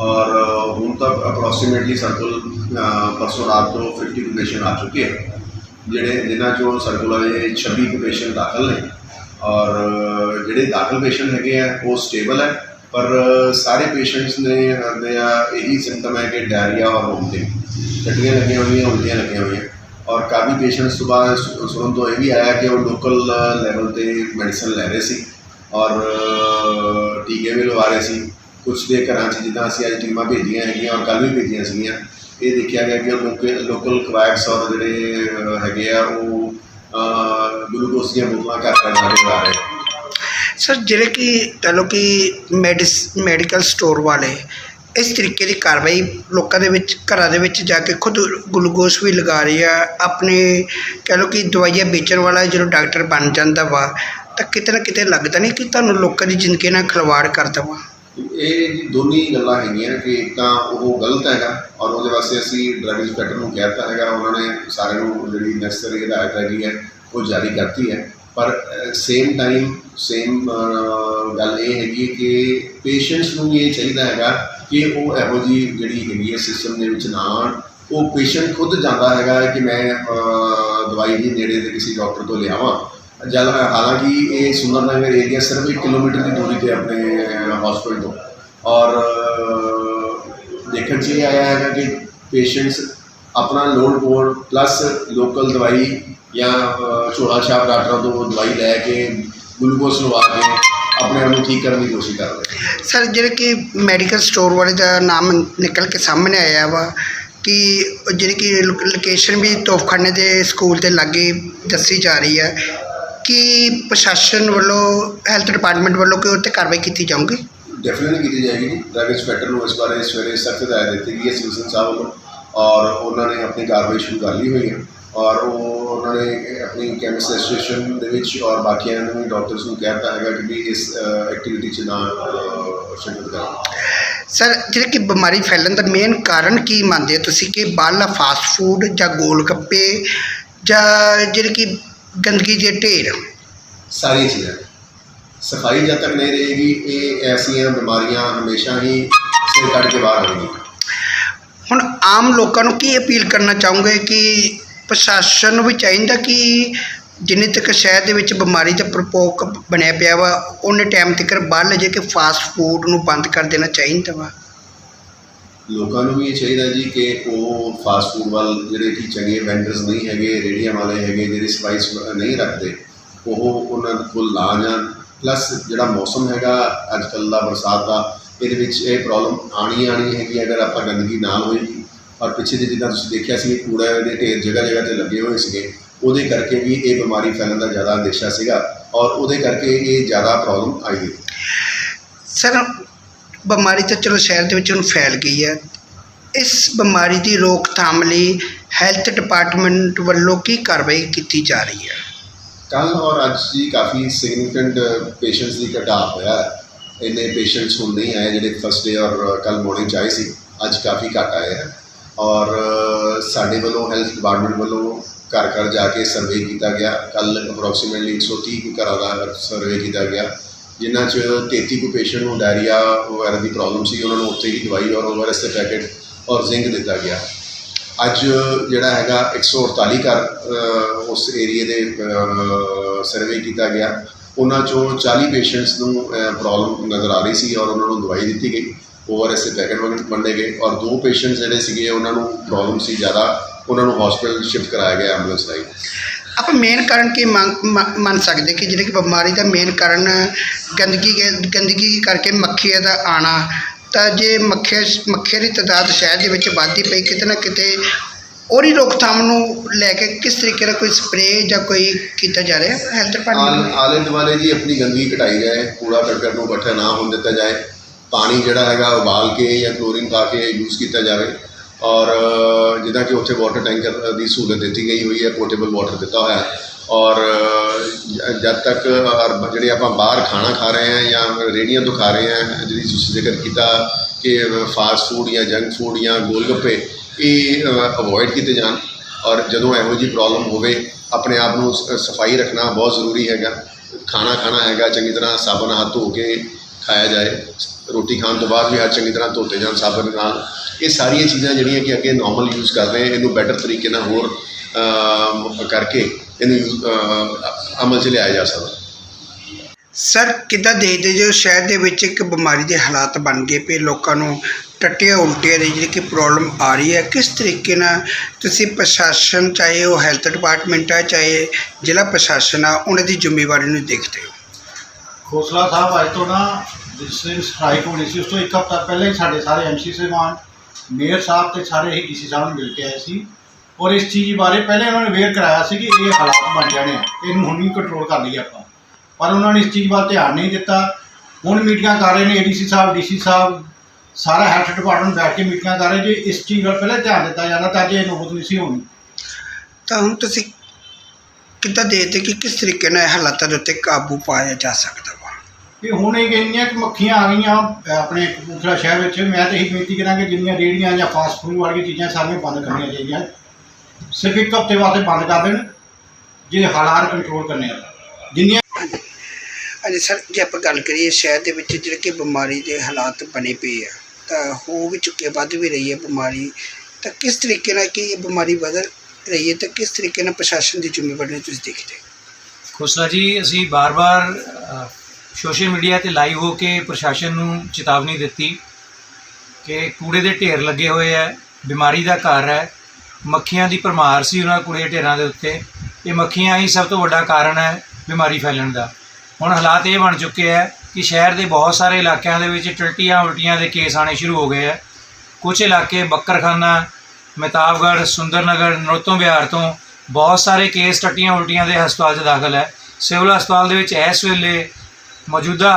ਔਰ ਹੁਣ ਤੱਕ ਅਪਰੋਕਸੀਮੇਟਲੀ ਸਰਕਲ ਪਰਸੋਂ ਰਾਤ ਤੋਂ 52 ਪੇਸ਼ੈਂਟ ਆ ਚੁੱਕੇ ਹੈ ਜਿਹੜੇ, ਜਿਨ੍ਹਾਂ ਚੋਂ ਸਰਕਲ ਵਾਲੇ 26 ਪੇਸ਼ੈਂਟ ਦਾਖਲ ਨੇ। ਔਰ ਜਿਹੜੇ ਦਾਖਲ ਪੇਸ਼ੈਂਟ ਹੈਗੇ ਆ, ਉਹ ਸਟੇਬਲ ਹੈ ਪਰ ਸਾਰੇ ਪੇਸ਼ੈਂਟਸ ਨੇ ਦੇ ਇਹੀ ਸਿੰਪਟਮ ਹੈ ਕਿ ਡਾਇਰੀਆ ਔਰ ਵੋਮਿਟਿੰਗ ਟੱਟੀਆਂ ਲੱਗੀਆਂ ਹੋਈਆਂ, ਉਲਟੀਆਂ ਲੱਗੀਆਂ ਹੋਈਆਂ। ਔਰ ਕਾਫੀ ਪੇਸ਼ੈਂਟਸ ਸੁਬਾਹ, ਸੁ- ਸੁਣਨ ਤੋਂ ਇਹ ਵੀ ਆਇਆ ਕਿ ਉਹ ਲੋਕਲ ਲੈਵਲ ਤੇ ਮੈਡੀਸਨ ਲੈ ਰਹੇ ਸੀ। ਔਰ ਟੀਕੇ ਵੀ ਲਵਾ ਰਹੇ ਸੀ। ਕੁਝ ਦੇ ਘਰਾਂ 'ਚ ਜਿੱਦਾਂ ਅਸੀਂ ਅੱਜ ਟੀਮਾਂ ਭੇਜੀਆਂ ਹੈਗੀਆਂ ਔਰ ਕੱਲ੍ਹ ਵੀ ਭੇਜੀਆਂ ਸੀਗੀਆਂ। ਇਹ ਦੇਖਿਆ ਗਿਆ ਕਿ ਲੋਕਲ ਲੋਕਲ ਕਵਾਇਕਸ ਔਰ ਜਿਹੜੇ ਹੈਗੇ ਆ, ਉਹ ਗਲੂਕੋਸ ਦੀਆਂ ਬੋਤਲਾਂ ਘਰ ਘਰ ਜਾ ਕੇ ਲਾ ਰਹੇ ਸਰ, ਜਿਹੜੇ ਕਿ ਕਹ ਲਓ ਕਿ ਮੈਡੀਸ, ਮੈਡੀਕਲ ਸਟੋਰ ਵਾਲੇ, ਇਸ ਤਰੀਕੇ ਦੀ ਕਾਰਵਾਈ ਲੋਕਾਂ ਦੇ ਵਿੱਚ, ਘਰਾਂ ਦੇ ਵਿੱਚ ਜਾ ਕੇ ਖੁਦ ਗਲੂਕੋਸ ਵੀ ਲਗਾ ਰਹੇ ਆ। ਆਪਣੇ ਕਹ ਲਓ ਕਿ ਦਵਾਈਆਂ ਵੇਚਣ ਵਾਲਾ ਜਦੋਂ ਡਾਕਟਰ ਬਣ ਜਾਂਦਾ ਵਾ, ਤਾਂ ਕਿਤੇ ਨਾ ਕਿਤੇ ਲੱਗਦਾ ਨਹੀਂ ਕਿ ਤੁਹਾਨੂੰ ਲੋਕਾਂ ਦੀ ਜ਼ਿੰਦਗੀ ਨਾਲ ਖਿਲਵਾੜ ਕਰਦਾ ਵਾ। ਇਹ ਜੀ ਦੋਨੀ ਗੱਲਾਂ ਹੈਗੀਆਂ ਕਿ ਇੱਕ ਤਾਂ ਉਹ ਗਲਤ ਹੈਗਾ ਔਰ ਉਹਦੇ ਵਾਸਤੇ ਅਸੀਂ ਡਰੱਗ ਇੰਸਪੈਕਟਰ ਨੂੰ ਕਹਿ ਦਿੱਤਾ ਹੈਗਾ, ਉਹਨਾਂ ਨੇ ਸਾਰਿਆਂ ਨੂੰ ਜਿਹੜੀ ਨੈਸਸਰੀ ਹਦਾਇਤ ਹੈਗੀ ਹੈ, ਉਹ ਜਾਰੀ ਕਰਤੀ ਹੈ। ਪਰ ਸੇਮ ਟਾਈਮ ਸੇਮ ਗੱਲ ਇਹ ਹੈਗੀ ਕਿ ਪੇਸ਼ੈਂਟਸ ਨੂੰ ਵੀ ਇਹ ਚਾਹੀਦਾ ਹੈਗਾ ਕਿ ਉਹ ਇਹੋ ਜੀ ਜਿਹੜੀ ਹੈਗੀ ਹੈ ਸਿਸਟਮ ਦੇ ਵਿੱਚ ਨਾ ਆਉਣ। ਉਹ ਪੇਸ਼ੈਂਟ ਖੁਦ ਜਾਂਦਾ ਹੈਗਾ ਕਿ ਮੈਂ ਦਵਾਈ ਦੀ ਨੇੜੇ ਦੇ ਕਿਸੇ ਡਾਕਟਰ ਤੋਂ ਲਿਆਵਾਂ। ਜਦ ਹਾਲਾਂਕਿ ਇਹ ਸੁੰਦਰਨਗਰ ਏਰੀਆ ਸਿਰਫ 1 ਕਿਲੋਮੀਟਰ ਦੀ ਦੂਰੀ ਤੇ ਆਪਣੇ ਹਸਪੀਟਲ ਤੋਂ। ਔਰ ਦੇਖਣ 'ਚ ਇਹ ਆਇਆ ਹੈਗਾ ਕਿ ਪੇਸ਼ੈਂਟਸ ਆਪਣਾ ਲੋਡ ਬੋਰਡ ਪਲੱਸ ਲੋਕਲ ਦਵਾਈ ਜਾਂ ਅਹ, ਝੋਲਾ ਛਾਪ ਡਾਕਟਰਾਂ ਤੋਂ ਦਵਾਈ ਲੈ ਕੇ ਗਲੂਕੋਸ ਲਵਾ ਕੇ ਆਪਣੇ ਆਪ ਨੂੰ ਠੀਕ ਕਰਨ ਦੀ ਕੋਸ਼ਿਸ਼ ਕਰ ਰਹੇ ਸਰ ਜਿਹੜੇ ਕਿ ਮੈਡੀਕਲ ਸਟੋਰ ਵਾਲੇ ਦਾ ਨਾਮ ਨਿਕਲ ਕੇ ਸਾਹਮਣੇ ਆਇਆ ਵਾ ਕਿ ਜਿਹੜੀ ਕਿ ਲੋਕੇਸ਼ਨ ਵੀ ਤੋਫਖਾਨੇ ਦੇ ਸਕੂਲ ਦੇ ਲਾਗੇ ਦੱਸੀ ਜਾ ਰਹੀ ਹੈ ਕਿ ਪ੍ਰਸ਼ਾਸਨ ਵੱਲੋਂ ਹੈਲਥ ਡਿਪਾਰਟਮੈਂਟ ਵੱਲੋਂ ਕੋਈ ਉੱਤੇ ਕਾਰਵਾਈ ਕੀਤੀ ਜਾਊਗੀ? ਡੈਫੀਨਿਟਲੀ ਕੀਤੀ ਜਾਏਗੀ ਡਰੱਗ ਇੰਸਪੈਕਟਰ ਨੂੰ ਇਸ ਬਾਰੇ ਸਵੇਰੇ ਸਖਤ ਹਦਾਇਤ ਦਿੱਤੀ ਗਈ ਹੈ ਸਿਵਲ ਸਾਹਿਬ ਵੱਲੋਂ। ਔਰ ਉਹਨਾਂ ਨੇ ਆਪਣੀ ਕਾਰਵਾਈ ਸ਼ੁਰੂ ਕਰ ਲਈ ਹੋਈ ਹੈ। ਔਰ ਉਹ ਉਹਨਾਂ ਨੇ ਆਪਣੀ ਕੈਮਿਸਟ ਐਸੋਸੀਏਸ਼ਨ ਦੇ ਵਿੱਚ ਔਰ ਬਾਕੀਆਂ ਨੂੰ ਡਾਕਟਰਸ ਨੂੰ ਕਹਿ ਦਿੱਤਾ ਹੈਗਾ ਕਿ ਵੀ ਇਸ ਐਕਟੀਵਿਟੀ 'ਚ ਨਾ ਸ਼ਿਰਕਤ ਕਰਨ ਸਰ ਜਿਹੜੇ ਕਿ ਬਿਮਾਰੀ ਫੈਲਣ ਦਾ ਮੇਨ ਕਾਰਨ ਕੀ ਮੰਨਦੇ ਹੋ ਤੁਸੀਂ? ਕਿ ਬਾਹਰਲਾ ਫਾਸਟ ਫੂਡ ਜਾਂ ਗੋਲ ਗੱਪੇ ਜਾਂ ਜਿਹੜੇ ਕਿ ਗੰਦਗੀ ਦੇ ਢੇਰ ਸਾਰੀਆਂ ਚੀਜ਼ਾਂ। ਸਫ਼ਾਈ ਜਦ ਤੱਕ ਨਹੀਂ ਰਹੇਗੀ ਇਹ ਐਸੀਆਂ ਬਿਮਾਰੀਆਂ ਹਮੇਸ਼ਾ ਹੀ ਸਿਰ ਕੱਢ ਕੇ ਬਾਹਰ ਆਉਣਗੀਆਂ ਹੁਣ ਆਮ ਲੋਕਾਂ ਨੂੰ ਕੀ ਅਪੀਲ ਕਰਨਾ ਚਾਹੋਗੇ ਕਿ ਪ੍ਰਸ਼ਾਸਨ ਨੂੰ ਵੀ ਚਾਹੀਦਾ ਕਿ ਜਿੰਨੇ ਤੱਕ ਸ਼ਹਿਰ ਦੇ ਵਿੱਚ ਬਿਮਾਰੀ ਦਾ ਪ੍ਰਕੋਪ ਬਣਿਆ ਪਿਆ ਵਾ ਉਹਨੇ ਟਾਈਮ ਤੱਕ ਬਾਹਰ ਲੈ ਜਾ ਕੇ ਫਾਸਟ ਫੂਡ ਨੂੰ ਬੰਦ ਕਰ ਦੇਣਾ ਚਾਹੀਦਾ ਵਾ। ਲੋਕਾਂ ਨੂੰ ਵੀ ਇਹ ਚਾਹੀਦਾ ਜੀ ਕਿ ਉਹ ਫਾਸਟ ਫੂਡ ਵੱਲ ਜਿਹੜੇ ਕਿ ਚੰਗੇ ਵੈਂਡਰਸ ਨਹੀਂ ਹੈਗੇ ਰੇੜੀਆਂ ਵਾਲੇ ਹੈਗੇ, ਜਿਹੜੇ ਸਪਾਈਸ ਨਹੀਂ ਰੱਖਦੇ, ਉਹ ਉਹਨਾਂ ਕੋਲ ਨਾ ਜਾਣ। ਪਲੱਸ ਜਿਹੜਾ ਮੌਸਮ ਹੈਗਾ ਅੱਜ ਕੱਲ੍ਹ ਦਾ ਬਰਸਾਤ ਦਾ, ਇਹਦੇ ਵਿੱਚ ਇਹ ਪ੍ਰੋਬਲਮ ਆਣੀ ਆਣੀ ਹੈਗੀ ਅਗਰ ਆਪਾਂ ਗੰਦਗੀ ਨਾ ਹੋਏਗੀ ਔਰ ਪਿੱਛੇ ਜਿਹੇ ਜਿੱਦਾਂ ਤੁਸੀਂ ਦੇਖਿਆ ਸੀ ਕੂੜਾ ਦੇ ਢੇਰ ਜਗ੍ਹਾ ਜਗ੍ਹਾ ਤੇ ਲੱਗੇ ਹੋਏ ਸੀਗੇ। ਉਹਦੇ ਕਰਕੇ ਵੀ ਇਹ ਬਿਮਾਰੀ ਫੈਲਣ ਦਾ ਜ਼ਿਆਦਾ ਅੰਦੇਸ਼ਾ ਸੀਗਾ। ਔਰ ਉਹਦੇ ਕਰਕੇ ਇਹ ਜ਼ਿਆਦਾ ਪ੍ਰੋਬਲਮ ਆਈ ਹੈ। ਸਰ ਬਿਮਾਰੀ ਤਾਂ ਚਲੋ ਸ਼ਹਿਰ ਦੇ ਵਿੱਚ ਹੁਣ ਫੈਲ ਗਈ ਹੈ। ਇਸ ਬਿਮਾਰੀ ਦੀ ਰੋਕਥਾਮ ਲਈ ਹੈਲਥ ਡਿਪਾਰਟਮੈਂਟ ਵੱਲੋਂ ਕੀ ਕਾਰਵਾਈ ਕੀਤੀ ਜਾ ਰਹੀ ਹੈ? ਕੱਲ ਔਰ ਅੱਜ ਜੀ ਕਾਫੀ ਸਿਗਨੀਫਿਕੈਂਟ ਪੇਸ਼ੈਂਟਸ ਦੀ ਘਟਾਅ ਹੋਇਆ ਇੰਨੇ ਪੇਸ਼ੈਂਟਸ ਹੁਣ ਨਹੀਂ ਆਏ, ਜਿਹੜੇ ਫਸਟ ਡੇ ਔਰ ਕੱਲ ਮਾਰਨਿੰਗ 'ਚ ਆਏ ਸੀ, ਅੱਜ ਕਾਫੀ ਘੱਟ ਆਏ ਹੈ। ਔਰ ਸਾਡੇ ਵੱਲੋਂ ਹੈਲਥ ਡਿਪਾਰਟਮੈਂਟ ਵੱਲੋਂ ਘਰ ਘਰ ਜਾ ਕੇ ਸਰਵੇ ਕੀਤਾ ਗਿਆ। ਕੱਲ ਅਪਰੋਕਸੀਮੇਟਲੀ 130 ਕੁ ਘਰਾਂ ਦਾ ਸਰਵੇ ਕੀਤਾ ਗਿਆ। ਜਿਨ੍ਹਾਂ 'ਚ 33 ਕੁ ਪੇਸ਼ੈਂਟ ਨੂੰ ਡਾਇਰੀਆ ਵਗੈਰਾ ਦੀ ਪ੍ਰੋਬਲਮ ਸੀ, ਉਹਨਾਂ ਨੂੰ ਉੱਥੇ ਹੀ ਦਵਾਈ ਔਰ ਓਆਰਐਸ ਦੇ ਪੈਕੇਟ ਔਰ ਜ਼ਿੰਕ ਦਿੱਤਾ ਗਿਆ। ਅੱਜ ਜਿਹੜਾ ਹੈਗਾ 148 ਘਰ ਉਸ ਏਰੀਏ ਦੇ ਸਰਵੇ ਕੀਤਾ ਗਿਆ। ਉਹਨਾਂ ਚੋਂ 40 ਪੇਸ਼ੈਂਟਸ ਨੂੰ ਪ੍ਰੋਬਲਮ ਨਜ਼ਰ ਆ ਰਹੀ ਸੀ ਔਰ ਉਹਨਾਂ ਨੂੰ ਦਵਾਈ ਦਿੱਤੀ ਗਈ। ਓਆਰਐਸ ਦੇ ਪੈਕੇਟ ਵੰਡੇ ਗਏ ਔਰ ਦੋ ਪੇਸ਼ੈਂਟਸ ਜਿਹੜੇ ਸੀਗੇ, ਉਹਨਾਂ ਨੂੰ ਪ੍ਰੋਬਲਮ ਸੀ ਜ਼ਿਆਦਾ। ਉਹਨਾਂ ਨੂੰ ਹਸਪੀਟਲ ਸ਼ਿਫਟ ਕਰਾਇਆ ਗਿਆ ਐਂਬੂਲੈਂਸ ਰਾਹੀਂ। ਆਪਾਂ ਮੇਨ ਕਾਰਨ ਕੀ ਮੰਨ- ਸਕਦੇ ਕਿ ਜਿਹੜੇ ਕਿ ਬਿਮਾਰੀ ਦਾ ਮੇਨ ਕਾਰਨ ਗੰਦਗੀ ਗੰਦਗੀ ਕਰਕੇ ਮੱਖੀਆਂ ਦਾ ਆਣਾ ਤਾਂ ਜੇ ਮੱਖੀਆਂ ਮੱਖੀਆਂ ਦੀ ਤਾਦਾਦ ਸ਼ਹਿਰ ਦੇ ਵਿੱਚ ਵੱਧਦੀ ਪਈ ਕਿਤੇ ਨਾ ਕਿਤੇ ਉਹਦੀ ਰੋਕਥਾਮ ਨੂੰ ਲੈ ਕੇ ਕਿਸ ਤਰੀਕੇ ਦਾ ਕੋਈ ਸਪਰੇਅ ਜਾਂ ਕੋਈ ਕੀਤਾ ਜਾ ਰਿਹਾ ਹੈਲਥ ਡਿਪਾਰਟਮੈਂਟ ਆਲੇ ਦੁਆਲੇ ਜੀ ਆਪਣੀ ਗੰਦਗੀ ਘਟਾਈ ਜਾਏ ਕੂੜਾ ਕਰਕਟ ਨੂੰ ਇਕੱਠਾ ਨਾ ਹੋਣ ਦਿੱਤਾ ਜਾਏ ਪਾਣੀ ਜਿਹੜਾ ਹੈਗਾ ਉਬਾਲ ਕੇ ਜਾਂ ਕਲੋਰੀਨ ਪਾ ਕੇ ਯੂਜ਼ ਕੀਤਾ ਜਾਵੇ। ਔਰ ਜਿੱਦਾਂ ਕਿ ਉੱਥੇ ਵਾਟਰ ਟੈਂਕਰ ਦੀ ਸਹੂਲਤ ਦਿੱਤੀ ਗਈ ਹੋਈ ਹੈ ਪੋਰਟੇਬਲ ਵਾਟਰ ਦਿੱਤਾ ਹੋਇਆ ਔਰ ਜਦ ਤੱਕ ਜਿਹੜੇ ਆਪਾਂ ਬਾਹਰ ਖਾਣਾ ਖਾ ਰਹੇ ਹਾਂ ਜਾਂ ਰੇਹੜੀਆਂ ਤੋਂ ਖਾ ਰਹੇ ਹਾਂ, ਜਿਹੜੀ ਤੁਸੀਂ ਜ਼ਿਕਰ ਕੀਤਾ ਕਿ ਫਾਸਟ ਫੂਡ ਜਾਂ ਜੰਕ ਫੂਡ ਜਾਂ ਗੋਲ ਗੱਪੇ ਇਹ ਅਵੋਇਡ ਕੀਤੇ ਜਾਣ। ਔਰ ਜਦੋਂ ਇਹੋ ਜਿਹੀ ਪ੍ਰੋਬਲਮ ਹੋਵੇ, ਆਪਣੇ ਆਪ ਨੂੰ ਸ- ਸਫ਼ਾਈ ਰੱਖਣਾ ਬਹੁਤ ਜ਼ਰੂਰੀ ਹੈਗਾ। ਖਾਣਾ ਖਾਣਾ ਹੈਗਾ, ਚੰਗੀ ਤਰ੍ਹਾਂ ਸਾਬਣ ਹੱਥ ਧੋ ਕੇ ਖਾਇਆ ਜਾਏ। ਰੋਟੀ ਖਾਣ ਤੋਂ ਬਾਅਦ ਵੀ ਹੱਥ ਚੰਗੀ ਤਰ੍ਹਾਂ ਧੋਤੇ ਜਾਣ ਸਾਬਣ ਨਾਲ। ਇਹ ਸਾਰੀਆਂ ਚੀਜ਼ਾਂ ਜਿਹੜੀਆਂ ਕਿ ਅੱਗੇ ਨਾਰਮਲ ਯੂਜ਼ ਕਰਦੇ ਹਾਂ ਇਹਨੂੰ ਬੈਟਰ ਤਰੀਕੇ ਨਾਲ ਹੋਰ ਕਰਕੇ ਇਹਨੂੰ ਅਮਲ 'ਚ ਲਿਆਇਆ ਜਾ ਸਕਦਾ। ਸਰ ਕਿੱਦਾਂ ਦੇਖਦੇ ਜੋ ਸ਼ਹਿਰ ਦੇ ਵਿੱਚ ਇੱਕ ਬਿਮਾਰੀ ਦੇ ਹਾਲਾਤ ਬਣ ਗਏ ਪਏ ਲੋਕਾਂ ਨੂੰ ਟੱਟੀਆਂ ਉਲਟੀਆਂ ਦੀ ਜਿਹੜੀ ਕਿ ਪ੍ਰੋਬਲਮ ਆ ਰਹੀ ਹੈ ਕਿਸ ਤਰੀਕੇ ਨਾਲ ਤੁਸੀਂ ਪ੍ਰਸ਼ਾਸਨ ਚਾਹੇ ਉਹ ਹੈਲਥ ਡਿਪਾਰਟਮੈਂਟ ਹੈ ਚਾਹੇ ਜ਼ਿਲ੍ਹਾ ਪ੍ਰਸ਼ਾਸਨ ਆ ਉਹਨਾਂ ਦੀ ਜ਼ਿੰਮੇਵਾਰੀ ਨੂੰ ਦੇਖਦੇ ਹੋ? ਖੋਸਲਾ ਸਾਹਿਬ ਅੱਜ ਤੋਂ ਨਾ ਜਿਸ ਦਿਨ ਸਟ੍ਰਾਈਕ ਹੋਣੀ ਸੀ ਉਸ ਤੋਂ ਇੱਕ ਹਫ਼ਤਾ ਪਹਿਲਾਂ ਹੀ ਸਾਡੇ ਸਾਰੇ ਐਮਸੀ ਸਾਹਿਬਾਨ, ਮੇਅਰ ਸਾਹਿਬ ਤੇ ਸਾਰੇ ਹੀ ਡੀਸੀ ਸਾਹਿਬ ਨੂੰ ਮਿਲ ਕੇ ਆਏ ਸੀ। ਔਰ ਇਸ ਚੀਜ਼ ਬਾਰੇ ਪਹਿਲੇ ਉਹਨਾਂ ਨੇ ਅਵੇਅਰ ਕਰਾਇਆ ਸੀ ਕਿ ਇਹ ਹਾਲਾਤ ਬਣ ਜਾਣੇ ਆ। ਇਹਨੂੰ ਹੁਣ ਵੀ ਕੰਟਰੋਲ ਕਰ ਲਈਏ ਆਪਾਂ। ਪਰ ਉਹਨਾਂ ਨੇ ਇਸ ਚੀਜ਼ ਵੱਲ ਧਿਆਨ ਨਹੀਂ ਦਿੱਤਾ। ਹੁਣ ਮੀਟਿੰਗਾਂ ਕਰ ਰਹੇ ਨੇ ਏਡੀਸੀ ਸਾਹਿਬ ਡੀਸੀ ਸਾਹਿਬ, ਸਾਰਾ ਹੈਲਥ ਡਿਪਾਰਟਮੈਂਟ ਬੈਠ ਕੇ ਮੀਟਿੰਗਾਂ ਕਰ ਰਹੇ ਜੇ ਇਸ ਚੀਜ਼ ਵੱਲ ਪਹਿਲੇ ਧਿਆਨ ਦਿੱਤਾ ਜਾਂਦਾ ਤਾਂ ਅੱਜ ਇਹ ਨੌਬਤ ਨਹੀਂ ਸੀ ਹੋਣੀ। ਤਾਂ ਹੁਣ ਤੁਸੀਂ ਕਿੱਦਾਂ ਦੇਖਦੇ ਕਿ ਕਿਸ ਤਰੀਕੇ ਨਾਲ ਇਹ ਹਾਲਾਤਾਂ ਦੇ ਉੱਤੇ ਕਾਬੂ ਪਾਇਆ ਜਾ ਸਕਦਾ? ਇਹ ਹੁਣ ਇਹ ਕਹਿੰਦੀਆਂ ਕਿ ਮੱਖੀਆਂ ਆ ਗਈਆਂ ਆਪਣੇ ਕਪੂਰਥਲਾ ਸ਼ਹਿਰ ਵਿੱਚ ਮੈਂ ਤਾਂ ਇਹੀ ਬੇਨਤੀ ਕਰਾਂਗਾ ਜਿੰਨੀਆਂ ਰੇਹੜੀਆਂ ਜਾਂ ਫਾਸਟ ਫੂਡ ਵਾਲੀਆਂ ਚੀਜ਼ਾਂ ਸਾਰੀਆਂ ਬੰਦ ਕਰਨੀਆਂ ਚਾਹੀਦੀਆਂ। ਸਿਰਫ ਇੱਕ ਹਫ਼ਤੇ ਵਾਸਤੇ ਬੰਦ ਕਰ ਦੇਣ ਜੇ ਹਾਲਾਤ ਕੰਟਰੋਲ ਕਰਨੇ ਆ ਜਿੰਨੀਆਂ ਹਾਂਜੀ ਸਰ ਜੇ ਆਪਾਂ ਗੱਲ ਕਰੀਏ ਸ਼ਹਿਰ ਦੇ ਵਿੱਚ ਜਿਹੜੇ ਕਿ ਬਿਮਾਰੀ ਦੇ ਹਾਲਾਤ ਬਣੇ ਪਏ ਆ ਤਾਂ ਹੋ ਵੀ ਚੁੱਕੇ ਵੱਧ ਵੀ ਰਹੀ ਹੈ ਬਿਮਾਰੀ। ਤਾਂ ਕਿਸ ਤਰੀਕੇ ਨਾਲ ਕਿ ਇਹ ਬਿਮਾਰੀ ਵਧ ਰਹੀ ਹੈ ਤਾਂ ਕਿਸ ਤਰੀਕੇ ਨਾਲ ਪ੍ਰਸ਼ਾਸਨ ਦੀ ਜ਼ਿੰਮੇਵਾਰੀ ਤੁਸੀਂ ਦੇਖਦੇ ਹੋ? ਖੁਸਲਾ ਜੀ ਅਸੀਂ ਬਾਰ-ਬਾਰ ਸੋਸ਼ਲ ਮੀਡੀਆ ਤੇ ਲਾਈਵ ਹੋ ਕੇ ਪ੍ਰਸ਼ਾਸਨ ਨੂੰ ਚੇਤਾਵਨੀ ਦਿੱਤੀ ਕਿ ਕੂੜੇ ਦੇ ਢੇਰ ਲੱਗੇ ਹੋਏ ਹੈ ਬਿਮਾਰੀ ਦਾ ਘਰ ਹੈ, ਮੱਖੀਆਂ ਦੀ ਭਰਮਾਰ ਸੀ ਉਹਨਾਂ ਕੂੜੇ ਦੇ ਢੇਰਾਂ ਦੇ ਉੱਤੇ। ਇਹ ਮੱਖੀਆਂ ਹੀ ਸਭ ਤੋਂ ਵੱਡਾ ਕਾਰਨ ਹੈ ਬਿਮਾਰੀ ਫੈਲਣ ਦਾ। ਹੁਣ ਹਾਲਾਤ ਇਹ ਬਣ ਚੁੱਕੇ ਹੈ ਕਿ ਸ਼ਹਿਰ ਦੇ ਬਹੁਤ ਸਾਰੇ ਇਲਾਕਿਆਂ ਦੇ ਵਿੱਚ ਟਲਟੀਆਂ ਉਲਟੀਆਂ ਦੇ ਕੇਸ ਆਣੇ ਸ਼ੁਰੂ ਹੋ ਗਏ ਹੈ ਕੁਝ ਇਲਾਕੇ ਬੱਕਰਖਾਨਾ, ਮਹਿਤਾਬਗੜ੍ਹ, ਸੁੰਦਰਨਗਰ ਨਰੋਤਮ ਵਿਹਾਰ ਤੋਂ ਬਹੁਤ ਸਾਰੇ ਕੇਸ ਟੱਟੀਆਂ ਉਲਟੀਆਂ ਦੇ ਹਸਪਤਾਲ 'ਚ ਦਾਖਲ ਹੈ। ਸਿਵਲ ਹਸਪਤਾਲ ਦੇ ਵਿੱਚ ਇਸ ਵੇਲੇ ਮੌਜੂਦਾ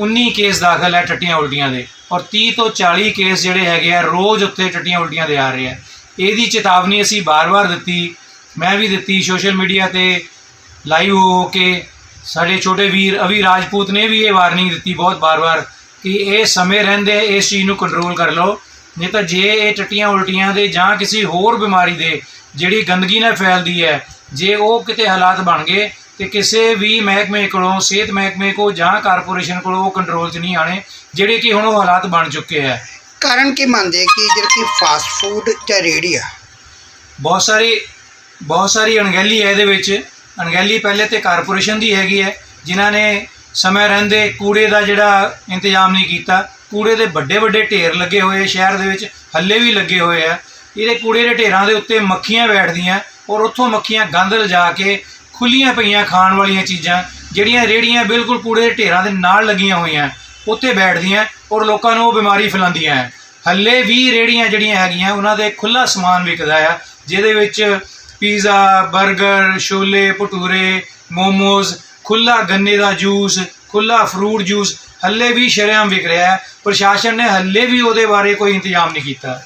19 ਕੇਸ ਦਾਖਲ ਹੈ ਟੱਟੀਆਂ ਉਲਟੀਆਂ ਦੇ ਔਰ 30 ਤੋਂ 40 ਕੇਸ ਜਿਹੜੇ ਹੈਗੇ ਆ, ਰੋਜ਼ ਉੱਥੇ ਟੱਟੀਆਂ ਉਲਟੀਆਂ ਦੇ ਆ ਰਹੇ ਆ। ਇਹਦੀ ਚੇਤਾਵਨੀ ਅਸੀਂ ਬਾਰ-ਬਾਰ ਦਿੱਤੀ, ਮੈਂ ਵੀ ਦਿੱਤੀ ਸੋਸ਼ਲ ਮੀਡੀਆ ਤੇ ਲਾਈਵ ਹੋ ਕੇ। ਸਾਡੇ ਛੋਟੇ ਵੀਰ ਅਵੀ ਰਾਜਪੂਤ ਨੇ ਵੀ ਇਹ ਵਾਰਨਿੰਗ ਦਿੱਤੀ ਬਹੁਤ ਬਾਰ-ਬਾਰ ਕਿ ਇਹ ਸਮੇਂ ਰਹਿੰਦੇ, ਇਸ ਚੀਜ਼ ਨੂੰ ਕੰਟਰੋਲ ਕਰ ਲਓ। ਨਹੀਂ ਤਾਂ ਜੇ ਇਹ ਟੱਟੀਆਂ ਉਲਟੀਆਂ ਦੇ ਜਾਂ ਕਿਸੇ ਹੋਰ ਬਿਮਾਰੀ ਦੇ ਜਿਹੜੀ ਗੰਦਗੀ ਨਾਲ ਫੈਲਦੀ ਹੈ, ਜੇ ਉਹ ਕਿਤੇ ਹਾਲਾਤ ਬਣ ਗਏ ਤੇ ਕਿਸੇ ਵੀ ਮਹਿਕਮੇ ਕੋਲੋਂ ਸਿਹਤ ਮਹਿਕਮੇ ਕੋ ਜਾਂ ਕਾਰਪੋਰੇਸ਼ਨ ਕੋਲੋਂ ਉਹ ਕੰਟਰੋਲ 'ਚ ਨਹੀਂ ਆਣੇ ਜਿਹੜੇ ਕਿ ਹੁਣ ਉਹ ਹਾਲਾਤ ਬਣ ਚੁੱਕੇ ਹੈ ਕਾਰਨ ਕੀ ਮੰਨਦੇ ਕਿ ਜਿਹੜਾ ਕਿ ਫਾਸਟ ਫੂਡ ਜਾਂ ਰੇਹੜੀ ਆ? ਬਹੁਤ ਸਾਰੀ ਬਹੁਤ ਸਾਰੀ ਅਣਗਹਿਲੀ ਹੈ ਇਹਦੇ ਵਿੱਚ। ਅਣਗਹਿਲੀ ਪਹਿਲੇ ਤੇ ਕਾਰਪੋਰੇਸ਼ਨ ਦੀ ਹੈਗੀ ਹੈ ਜਿਨ੍ਹਾਂ ਨੇ ਸਮੇਂ ਰਹਿੰਦੇ ਕੂੜੇ ਦਾ ਜਿਹੜਾ ਇੰਤਜ਼ਾਮ ਨਹੀਂ ਕੀਤਾ। ਕੂੜੇ ਦੇ ਵੱਡੇ ਵੱਡੇ ਢੇਰ ਲੱਗੇ ਹੋਏ ਆ ਸ਼ਹਿਰ ਦੇ ਵਿੱਚ ਹੱਲੇ ਵੀ ਲੱਗੇ ਹੋਏ ਆ। ਇਹਦੇ ਕੂੜੇ ਦੇ ਢੇਰਾਂ ਦੇ ਉੱਤੇ ਮੱਖੀਆਂ ਬੈਠਦੀਆਂ ਔਰ ਉੱਥੋਂ ਮੱਖੀਆਂ ਗੰਦ ਲਿਜਾ ਕੇ ਖੁੱਲੀਆਂ ਪਈਆਂ ਖਾਣ ਵਾਲੀਆਂ ਚੀਜ਼ਾਂ, ਜਿਹੜੀਆਂ ਰੇੜੀਆਂ ਬਿਲਕੁਲ ਕੂੜੇ ਦੇ ਢੇਰਾਂ ਦੇ ਨਾਲ ਲੱਗੀਆਂ ਹੋਈਆਂ, ਉੱਥੇ ਬੈਠਦੀਆਂ ਔਰ ਲੋਕਾਂ ਨੂੰ ਉਹ ਬਿਮਾਰੀ ਫੈਲਾਉਂਦੀਆਂ ਹੈ ਹੱਲੇ ਵੀ ਰੇੜੀਆਂ ਜਿਹੜੀਆਂ ਹੈਗੀਆਂ, ਉਹਨਾਂ ਦੇ ਖੁੱਲਾ ਸਮਾਨ ਵਿਕਦਾ ਆ, ਜਿਹਦੇ ਵਿੱਚ ਪੀਜ਼ਾ 버ਗਰ ਛੋਲੇ, ਭਟੂਰੇ, ਮੋਮੋਜ਼ ਖੁੱਲਾ ਗੰਨੇ ਦਾ ਜੂਸ ਖੁੱਲਾ ਫਰੂਟ ਜੂਸ, ਹੱਲੇ ਵੀ ਸ਼ਰੇਆਮ ਵਿਕ ਰਿਹਾ ਹੈ ਪ੍ਰਸ਼ਾਸਨ ਨੇ ਹੱਲੇ ਵੀ ਉਹਦੇ ਬਾਰੇ ਕੋਈ ਇੰਤਜ਼ਾਮ ਨਹੀਂ ਕੀਤਾ।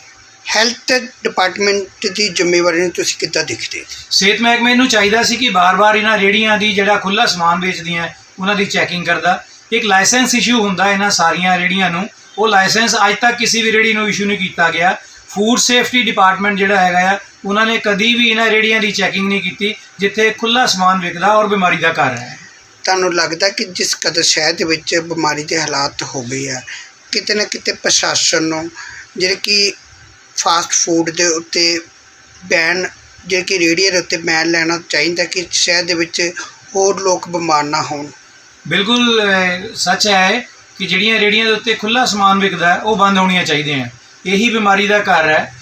ਹੈਲਥ ਡਿਪਾਰਟਮੈਂਟ ਦੀ ਜ਼ਿੰਮੇਵਾਰੀ ਨੂੰ ਤੁਸੀਂ ਕਿੱਦਾਂ ਦੇਖਦੇ ਹੋ? ਸਿਹਤ ਮਹਿਕਮੇ ਨੂੰ ਚਾਹੀਦਾ ਸੀ ਕਿ ਬਾਰ-ਬਾਰ ਇਹਨਾਂ ਰੇੜੀਆਂ ਦੀ ਜਿਹੜਾ ਖੁੱਲਾ ਸਮਾਨ ਵੇਚਦੀਆਂ ਉਹਨਾਂ ਦੀ ਚੈਕਿੰਗ ਕਰਦਾ। ਇੱਕ ਲਾਇਸੈਂਸ ਇਸ਼ੂ ਹੁੰਦਾ ਇਹਨਾਂ ਸਾਰੀਆਂ ਰੇੜੀਆਂ ਨੂੰ। ਉਹ ਲਾਇਸੈਂਸ ਅੱਜ ਤੱਕ ਕਿਸੇ ਵੀ ਰੇੜੀ ਨੂੰ ਇਸ਼ੂ ਨਹੀਂ ਕੀਤਾ ਗਿਆ। ਫੂਡ ਸੇਫਟੀ ਡਿਪਾਰਟਮੈਂਟ ਜਿਹੜਾ ਹੈਗਾ ਆ ਉਹਨਾਂ ਨੇ ਕਦੀ ਵੀ ਇਹਨਾਂ ਰੇੜੀਆਂ ਦੀ ਚੈਕਿੰਗ ਨਹੀਂ ਕੀਤੀ ਜਿੱਥੇ ਖੁੱਲਾ ਸਮਾਨ ਵਿਕਦਾ ਔਰ ਬਿਮਾਰੀ ਦਾ ਘਰ ਹੈ। ਤੁਹਾਨੂੰ ਲੱਗਦਾ ਕਿ ਜਿਸ ਕਦਰ ਸ਼ਹਿਰ ਦੇ ਵਿੱਚ ਬਿਮਾਰੀ ਦੇ ਹਾਲਾਤ ਹੋ ਗਏ ਆ ਕਿਤੇ ਨਾ ਕਿਤੇ ਪ੍ਰਸ਼ਾਸਨ ਨੂੰ ਜਿਹੜੇ ਕਿ ਫਾਸਟ ਫੂਡ ਦੇ ਉੱਤੇ ਬੈਨ ਜਿਹੜੇ ਕਿ ਰੇਹੜੀਆਂ ਦੇ ਉੱਤੇ ਬੈਨ ਲੈਣਾ ਚਾਹੀਦਾ ਕਿ ਸ਼ਹਿਰ ਦੇ ਵਿੱਚ ਹੋਰ ਲੋਕ ਬਿਮਾਰ ਨਾ ਹੋਣ। ਬਿਲਕੁਲ ਸੱਚ ਹੈ ਕਿ ਜਿਹੜੀਆਂ ਰੇੜੀਆਂ ਦੇ ਉੱਤੇ ਖੁੱਲਾ ਸਮਾਨ ਵਿਕਦਾ ਉਹ ਬੰਦ ਹੋਣੀਆਂ ਚਾਹੀਦੀਆਂ ਇਹੀ ਬਿਮਾਰੀ ਦਾ ਘਰ ਹੈ।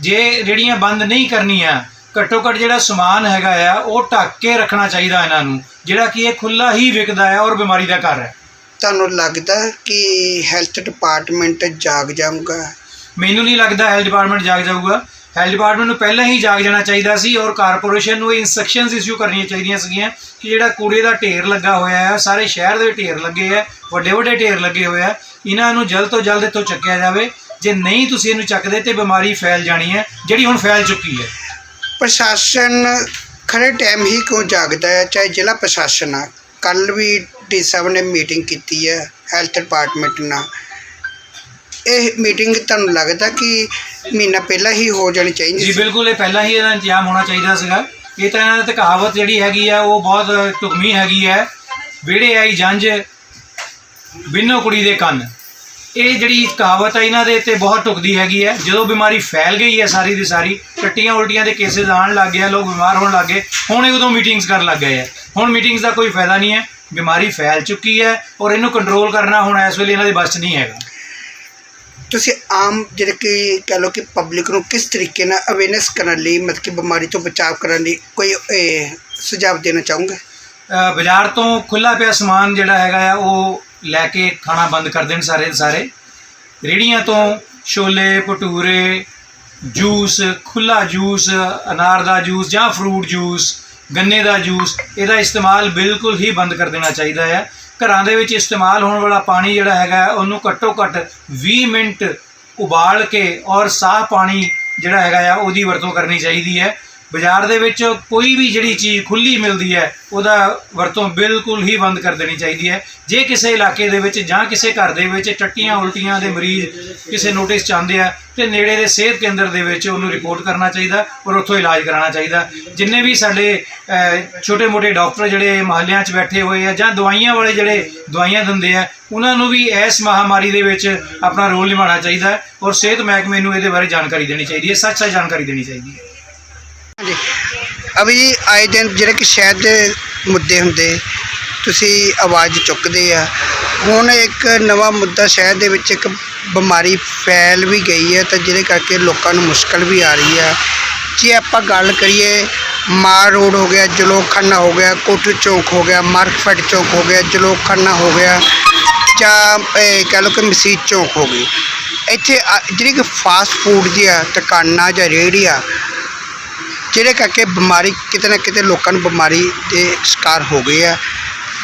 ਜੇ ਰੇੜੀਆਂ ਬੰਦ ਨਹੀਂ ਕਰਨੀਆਂ ਘੱਟੋ ਘੱਟ ਜਿਹੜਾ ਸਮਾਨ ਹੈਗਾ ਆ ਉਹ ਢੱਕ ਕੇ ਰੱਖਣਾ ਚਾਹੀਦਾ ਇਹਨਾਂ ਨੂੰ ਜਿਹੜਾ ਕਿ ਇਹ ਖੁੱਲਾ ਹੀ ਵਿਕਦਾ ਹੈ ਔਰ ਬਿਮਾਰੀ ਦਾ ਘਰ ਹੈ। ਤੁਹਾਨੂੰ ਲੱਗਦਾ ਕਿ ਹੈਲਥ ਡਿਪਾਰਟਮੈਂਟ ਜਾਗ ਜਾਊਗਾ? ਮੈਨੂੰ ਨਹੀਂ ਲੱਗਦਾ ਹੈਲਥ ਡਿਪਾਰਟਮੈਂਟ ਜਾਗ ਜਾਊਗਾ। ਹੈਲਥ ਡਿਪਾਰਟਮੈਂਟ ਨੂੰ ਪਹਿਲਾਂ ਹੀ ਜਾਗ ਜਾਣਾ ਚਾਹੀਦਾ ਸੀ ਔਰ ਕਾਰਪੋਰੇਸ਼ਨ ਨੂੰ ਇਹ ਇਨਸਟਰਕਸ਼ਨਸ ਇਸ਼ੂ ਕਰਨੀਆਂ ਚਾਹੀਦੀਆਂ ਸੀਗੀਆਂ ਕਿ ਜਿਹੜਾ ਕੂੜੇ ਦਾ ਢੇਰ ਲੱਗਾ ਹੋਇਆ ਹੈ, ਸਾਰੇ ਸ਼ਹਿਰ ਦੇ ਢੇਰ ਲੱਗੇ ਹੈ, ਵੱਡੇ ਵੱਡੇ ਢੇਰ ਲੱਗੇ ਹੋਏ ਆ ਇਹਨਾਂ ਨੂੰ ਜਲਦ ਤੋਂ ਜਲਦ ਇੱਥੋਂ ਚੱਕਿਆ ਜਾਵੇ। ਜੇ ਨਹੀਂ ਤੁਸੀਂ ਇਹਨੂੰ ਚੱਕਦੇ ਤੇ ਬਿਮਾਰੀ ਫੈਲ ਜਾਣੀ ਹੈ, ਜਿਹੜੀ ਹੁਣ ਫੈਲ ਚੁੱਕੀ ਹੈ। ਪ੍ਰਸ਼ਾਸਨ ਖਰੇ ਟਾਈਮ ਹੀ ਕਿਉਂ ਜਾਗਦਾ ਹੈ? ਚਾਹੇ ਜ਼ਿਲ੍ਹਾ ਪ੍ਰਸ਼ਾਸਨ ਆ ਕੱਲ ਵੀ ਡੀ ਸਾਹਿਬ ਨੇ ਮੀਟਿੰਗ ਕੀਤੀ ਹੈ ਹੈਲਥ ਡਿਪਾਰਟਮੈਂਟ ਨਾਲ। ਇਹ ਮੀਟਿੰਗ ਤੁਹਾਨੂੰ ਲੱਗਦਾ ਕਿ ਮਹੀਨਾ ਪਹਿਲਾਂ ਹੀ ਹੋ ਜਾਣੀ ਚਾਹੀਦੀ ਜੀ ਸੀ? ਬਿਲਕੁਲ ਇਹ ਪਹਿਲਾਂ ਹੀ ਇਹਦਾ ਇੰਤਜ਼ਾਮ ਹੋਣਾ ਚਾਹੀਦਾ ਸੀਗਾ। ਇਹ ਤਾਂ ਇਹਨਾਂ ਦੀ ਕਹਾਵਤ ਜਿਹੜੀ ਹੈਗੀ ਆ ਉਹ ਬਹੁਤ ਢੁਕਵੀਂ ਹੈਗੀ ਹੈ ਵਿਹੜੇ ਆਈ ਜੰਝ ਬਿੰਨੋ ਕੁੜੀ ਦੇ ਕੰਨ। ਇਹ ਜਿਹੜੀ ਕਹਾਵਤ ਹੈ ਇਹਨਾਂ ਦੇ ਤੇ ਬਹੁਤ ਢੁਕਦੀ ਹੈਗੀ ਹੈ ਜਦੋਂ ਬਿਮਾਰੀ ਫੈਲ ਗਈ ਹੈ ਸਾਰੀ ਦੀ ਸਾਰੀ ਟੱਟੀਆਂ ਉਲਟੀਆਂ ਦੇ ਕੇਸਿਸ ਆਉਣ ਲੱਗ ਗਿਆ ਲੋਕ ਬਿਮਾਰ ਹੋਣ ਲੱਗ ਗਏ। ਹੁਣ ਇਹ ਉਦੋਂ ਮੀਟਿੰਗਸ ਕਰਨ ਲੱਗ ਗਏ ਹੈ ਹੁਣ ਮੀਟਿੰਗਸ ਦਾ ਕੋਈ ਫਾਇਦਾ ਨਹੀਂ ਹੈ। ਬਿਮਾਰੀ ਫੈਲ ਚੁੱਕੀ ਹੈ ਔਰ ਇਹਨੂੰ ਕੰਟਰੋਲ ਕਰਨਾ ਹੁਣ ਇਸ ਵੇਲੇ ਇਹਨਾਂ ਦੇ ਬਸ 'ਚ ਨਹੀਂ ਹੈਗਾ। ਤੁਸੀਂ ਆਮ ਜਿਹੜੇ ਕਿ ਕਹਿ ਲਓ ਕਿ ਪਬਲਿਕ ਨੂੰ ਕਿਸ ਤਰੀਕੇ ਨਾਲ ਅਵੇਅਰਨੈਸ ਕਰਨ ਲਈ ਮਤਲਬ ਕਿ ਬਿਮਾਰੀ ਤੋਂ ਬਚਾਅ ਕਰਨ ਲਈ ਕੋਈ ਇਹ, ਸੁਝਾਅ ਦੇਣਾ ਚਾਹੋਗੇ? ਅ, ਬਾਜ਼ਾਰ ਤੋਂ ਖੁੱਲਾ ਪਿਆ ਸਮਾਨ ਜਿਹੜਾ ਹੈਗਾ ਆ ਉਹ ਲੈ ਕੇ ਖਾਣਾ ਬੰਦ ਕਰ ਦੇਣ ਸਾਰੇ ਦੇ ਸਾਰੇ। ਰੇੜੀਆਂ ਤੋਂ ਛੋਲੇ ਭਟੂਰੇ ਜੂਸ ਖੁੱਲਾ ਜੂਸ ਅਨਾਰ ਦਾ ਜੂਸ ਜਾਂ ਫਰੂਟ ਜੂਸ ਗੰਨੇ ਦਾ ਜੂਸ ਇਹਦਾ ਇਸਤੇਮਾਲ ਬਿਲਕੁਲ ਹੀ ਬੰਦ ਕਰ ਦੇਣਾ ਚਾਹੀਦਾ ਹੈ ਘਰਾਂ ਦੇ ਵਿੱਚ ਇਸਤੇਮਾਲ ਹੋਣ ਵਾਲਾ ਪਾਣੀ ਜਿਹੜਾ ਹੈਗਾ ਹੈ, ਉਹਨੂੰ ਘੱਟੋ ਘੱਟ 20 ਮਿੰਟ ਉਬਾਲ ਕੇ ਔਰ ਸਾਫ਼ ਪਾਣੀ ਜਿਹੜਾ ਹੈਗਾ ਆ ਉਹਦੀ ਵਰਤੋਂ ਕਰਨੀ ਚਾਹੀਦੀ ਹੈ। ਬਾਜ਼ਾਰ ਦੇ ਵਿੱਚ ਕੋਈ ਵੀ ਜਿਹੜੀ ਚੀਜ਼ ਖੁੱਲੀ ਮਿਲਦੀ ਹੈ, ਉਹਦਾ ਵਰਤੋਂ ਬਿਲਕੁਲ ਹੀ ਬੰਦ ਕਰ ਦੇਣੀ ਚਾਹੀਦੀ ਹੈ। ਜੇ ਕਿਸੇ ਇਲਾਕੇ ਦੇ ਵਿੱਚ ਜਾਂ ਕਿਸੇ ਘਰ ਦੇ ਵਿੱਚ ਟੱਟੀਆਂ ਉਲਟੀਆਂ ਦੇ ਮਰੀਜ਼ ਕਿਸੇ ਨੋਟਿਸ 'ਚ ਆਉਂਦੇ ਆ, ਤੇ ਨੇੜੇ ਦੇ ਸਿਹਤ ਕੇਂਦਰ ਦੇ ਵਿੱਚ ਉਹਨੂੰ ਰਿਪੋਰਟ ਕਰਨਾ ਚਾਹੀਦਾ ਔਰ ਉੱਥੋਂ ਇਲਾਜ ਕਰਾਉਣਾ ਚਾਹੀਦਾ। ਜਿੰਨੇ ਵੀ ਸਾਡੇ ਛੋਟੇ-ਮੋਟੇ ਡਾਕਟਰ ਜਿਹੜੇ ਮਹੱਲਿਆਂ 'ਚ ਬੈਠੇ ਹੋਏ ਆ ਜਾਂ ਦਵਾਈਆਂ ਵਾਲੇ ਜਿਹੜੇ ਦਵਾਈਆਂ ਦਿੰਦੇ ਆ, ਉਹਨਾਂ ਨੂੰ ਵੀ ਇਸ ਮਹਾਮਾਰੀ ਦੇ ਵਿੱਚ ਆਪਣਾ ਰੋਲ ਨਿਭਾਉਣਾ ਚਾਹੀਦਾ ਔਰ ਸਿਹਤ ਮਹਿਕਮੇ ਨੂੰ ਇਹਦੇ ਬਾਰੇ ਜਾਣਕਾਰੀ ਦੇਣੀ ਚਾਹੀਦੀ ਹੈ, ਸੱਚ-ਸੱਚ ਜਾਣਕਾਰੀ ਦੇਣੀ ਚਾਹੀਦੀ ਹੈ। ਅਭੀ ਜੀ, ਆਏ ਦਿਨ ਜਿਹੜੇ ਕਿ ਸ਼ਹਿਰ ਦੇ ਮੁੱਦੇ ਹੁੰਦੇ, ਤੁਸੀਂ ਆਵਾਜ਼ ਚੁੱਕਦੇ ਆ। ਹੁਣ ਇੱਕ ਨਵਾਂ ਮੁੱਦਾ ਸ਼ਹਿਰ ਦੇ ਵਿੱਚ ਇੱਕ ਬਿਮਾਰੀ ਫੈਲ ਵੀ ਗਈ ਹੈ ਤਾਂ ਜਿਹਦੇ ਕਰਕੇ ਲੋਕਾਂ ਨੂੰ ਮੁਸ਼ਕਲ ਵੀ ਆ ਰਹੀ ਆ। ਜੇ ਆਪਾਂ ਗੱਲ ਕਰੀਏ ਮਾਰ ਰੋਡ ਹੋ ਗਿਆ ਜਲੋਕ ਖੰਨਾ ਹੋ ਗਿਆ, ਕੋਟੂ ਚੌਕ ਹੋ ਗਿਆ ਮਾਰਕਫੈਟ ਚੌਕ ਹੋ ਗਿਆ ਜਲੋਕ ਖੰਨਾ ਹੋ ਗਿਆ, ਜਾਂ ਇਹ ਕਹਿ ਲਓ ਕਿ ਮਸੀਤ ਚੌਕ ਹੋ ਗਈ। ਇੱਥੇ ਆ- ਜਿਹੜੀ ਕਿ ਫਾਸਟ ਫੂਡ ਦੀਆਂ ਦੁਕਾਨਾਂ ਜਾਂ ਰੇਹੜੀਆਂ ਜਿਹੜੇ ਕਰਕੇ ਬਿਮਾਰੀ ਕਿਤੇ ਨਾ ਕਿਤੇ ਲੋਕਾਂ ਨੂੰ ਬਿਮਾਰੀ ਦੇ ਸ਼ਿਕਾਰ ਹੋ ਗਏ ਆ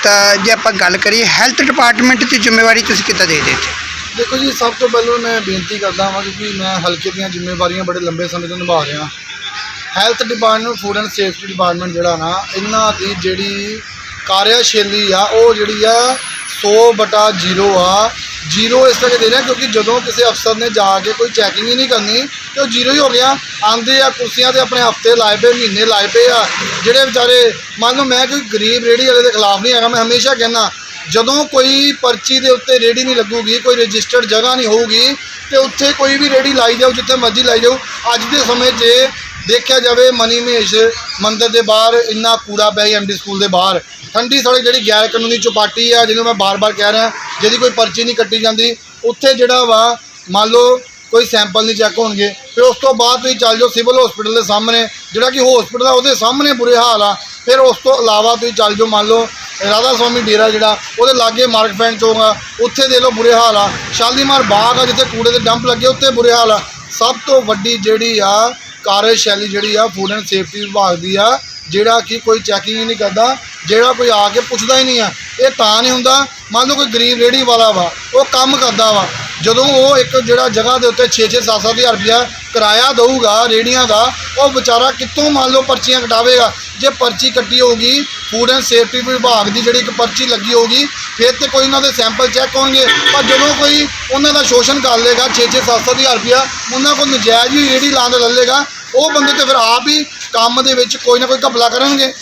ਤਾਂ ਜੇ ਆਪਾਂ ਗੱਲ ਕਰੀਏ ਹੈਲਥ ਡਿਪਾਰਟਮੈਂਟ ਦੀ ਜ਼ਿੰਮੇਵਾਰੀ ਤੁਸੀਂ ਕਿੱਦਾਂ ਦੇ ਦਿੱਤੇ? ਦੇਖੋ ਜੀ, ਸਭ ਤੋਂ ਪਹਿਲਾਂ ਮੈਂ ਬੇਨਤੀ ਕਰਦਾ ਹਾਂ ਕਿਉਂਕਿ ਮੈਂ ਹਲਕੇ ਦੀਆਂ ਜ਼ਿੰਮੇਵਾਰੀਆਂ ਬੜੇ ਲੰਬੇ ਸਮੇਂ ਤੋਂ ਨਿਭਾ ਰਿਹਾ। Health department food and safety department ਜਿਹੜਾ ਨਾ, ਇਹਨਾਂ ਦੀ ਜਿਹੜੀ ਕਾਰਿਆਸ਼ੈਲੀ ਆ, ਉਹ ਜਿਹੜੀ ਆ 100 ਬਟਾ 0 ਆ ਜ਼ੀਰੋ ਇਸ ਕਰਕੇ ਦੇ ਰਿਹਾ ਕਿਉਂਕਿ ਜਦੋਂ ਕਿਸੇ ਅਫਸਰ ਨੇ ਜਾ ਕੇ ਕੋਈ ਚੈਕਿੰਗ ਹੀ ਨਹੀਂ ਕਰਨੀ, ਤੇ ਉਹ ਜ਼ੀਰੋ ਹੀ ਹੋ ਗਿਆ। ਆਂਦੇ ਆ ਕੁਰਸੀਆਂ ਤੇ ਆਪਣੇ ਹਫ਼ਤੇ ਲਾਏ ਪਏ, ਮਹੀਨੇ ਲਾਏ ਪਏ ਆ। ਜਿਹੜੇ ਵਿਚਾਰੇ, ਮੰਨ ਲਓ ਮੈਂ ਕੋਈ ਗਰੀਬ ਰੇੜੀ ਵਾਲੇ ਦੇ ਖਿਲਾਫ ਨਹੀਂ ਹੈਗਾ, ਮੈਂ ਹਮੇਸ਼ਾ ਕਹਿੰਦਾ, ਜਦੋਂ ਕੋਈ ਪਰਚੀ ਦੇ ਉੱਤੇ ਰੇੜੀ ਨਹੀਂ ਲੱਗੂਗੀ, ਕੋਈ ਰਜਿਸਟਰਡ ਜਗ੍ਹਾ ਨਹੀਂ ਹੋਊਗੀ, ਤੇ ਉੱਥੇ ਕੋਈ ਵੀ ਰੇੜੀ ਲਾਈ ਜਾਓ ਜਿੱਥੇ ਮਰਜ਼ੀ ਲਾਈ ਜਾਓ ਅੱਜ ਦੇ ਸਮੇਂ 'ਚ ਦੇਖਿਆ ਜਾਵੇ, ਮਨੀ ਮਹੇਸ਼ ਮੰਦਿਰ ਦੇ ਬਾਹਰ, ਇੰਨਾ ਕੂੜਾ ਪਿਆ ਐਮਡੀ ਸਕੂਲ ਦੇ ਬਾਹਰ। ਠੰਡੀ ਸੜਕ ਜਿਹੜੀ ਗੈਰ ਕਾਨੂੰਨੀ ਚੁਪਾਟੀ ਆ, ਜਿਹਨੂੰ ਮੈਂ ਬਾਰ-ਬਾਰ ਕਹਿ ਰਿਹਾ, ਜਿਹਦੀ ਕੋਈ ਪਰਚੀ ਨਹੀਂ ਕੱਟੀ ਜਾਂਦੀ, ਉੱਥੇ ਜਿਹੜਾ ਵਾ, ਮੰਨ ਲਓ ਕੋਈ ਸੈਂਪਲ ਨਹੀਂ ਚੈੱਕ ਹੋਣਗੇ, ਫਿਰ ਉਸ ਤੋਂ ਬਾਅਦ ਤੁਸੀਂ ਚੱਲ ਜਾਓ ਸਿਵਲ ਹਸਪੀਟਲ ਦੇ ਸਾਹਮਣੇ, ਜਿਹੜਾ ਕਿ ਹਸਪੀਟਲ ਆ, ਉਹਦੇ ਸਾਹਮਣੇ ਬੁਰੇ ਹਾਲ ਆ, ਫਿਰ ਉਸ ਤੋਂ ਇਲਾਵਾ ਤੁਸੀਂ ਚੱਲ ਜਾਓ, ਮੰਨ ਲਓ ਰਾਧਾ ਸਵਾਮੀ ਡੇਰਾ ਜਿਹੜਾ, ਉਹਦੇ ਲਾਗੇ ਮਾਰਕ ਪੈਂਟ ਚੌਂਕ ਆ, ਉੱਥੇ ਦੇ ਲਓ ਬੁਰੇ ਹਾਲ ਆ, ਸ਼ਾਲੀਮਾਰ ਬਾਗ ਆ, ਜਿੱਥੇ ਕੂੜੇ ਦੇ ਡੰਪ ਲੱਗੇ, ਉੱਥੇ ਬੁਰੇ ਹਾਲ ਆ। ਸਭ ਤੋਂ ਵੱਡੀ ਜਿਹੜੀ ਆ, ਕਾਰਜਸ਼ੈਲੀ ਜਿਹੜੀ ਆ ਫੂਡ ਐਂਡ ਸੇਫਟੀ ਵਿਭਾਗ ਦੀ ਆ ਜਿਹੜਾ ਕਿ ਕੋਈ ਚੈਕਿੰਗ ਹੀ ਨਹੀਂ ਕਰਦਾ, ਜਿਹੜਾ ਕੋਈ ਆ ਕੇ ਪੁੱਛਦਾ ਹੀ ਨਹੀਂ ਆ। ਇਹ ਤਾਂ ਨਹੀਂ ਹੁੰਦਾ। ਮੰਨ ਲਓ ਕੋਈ ਗਰੀਬ ਰੇੜੀ ਵਾਲਾ ਵਾ, ਉਹ ਕੰਮ ਕਰਦਾ ਵਾ। ਜਦੋਂ ਉਹ ਇੱਕ ਜਿਹੜਾ ਜਗ੍ਹਾ ਦੇ ਉੱਤੇ 6-6 7-7 ਹਜ਼ਾਰ ਰੁਪਇਆ ਕਿਰਾਇਆ ਦਊਗਾ ਰੇੜੀਆਂ ਦਾ, ਉਹ ਵਿਚਾਰਾ ਕਿੱਥੋਂ ਮੰਨ ਲਓ ਪਰਚੀਆਂ ਕਟਾਵੇਗਾ? ਜੇ ਪਰਚੀ ਕੱਟੀ ਹੋਊਗੀ ਫੂਡ ਐਂਡ ਸੇਫਟੀ ਵਿਭਾਗ ਦੀ ਜਿਹੜੀ ਇੱਕ ਪਰਚੀ ਲੱਗੀ ਹੋਊਗੀ, ਫਿਰ ਤੇ ਕੋਈ ਉਹਨਾਂ ਦੇ ਸੈਂਪਲ ਚੈੱਕ ਹੋਣਗੇ। ਪਰ ਜਦੋਂ ਕੋਈ ਉਹਨਾਂ ਦਾ ਸ਼ੋਸ਼ਣ ਕਰ ਲੇਗਾ 6-6 7-7 ਹਜ਼ਾਰ ਰੁਪਇਆ, ਉਹਨਾਂ ਕੋਲ ਨਜਾਇਜ਼ ਵੀ ਰੇੜੀ ਲਾਂ ਦੇ ਲੈ ਲੇਗਾ ਉਹ ਬੰਦੇ ਤੇ ਫਿਰ ਆਪ ਹੀ ਕੰਮ ਦੇ ਵਿੱਚ ਕੋਈ ਨਾ ਕੋਈ ਘਪਲਾ ਕਰਨਗੇ।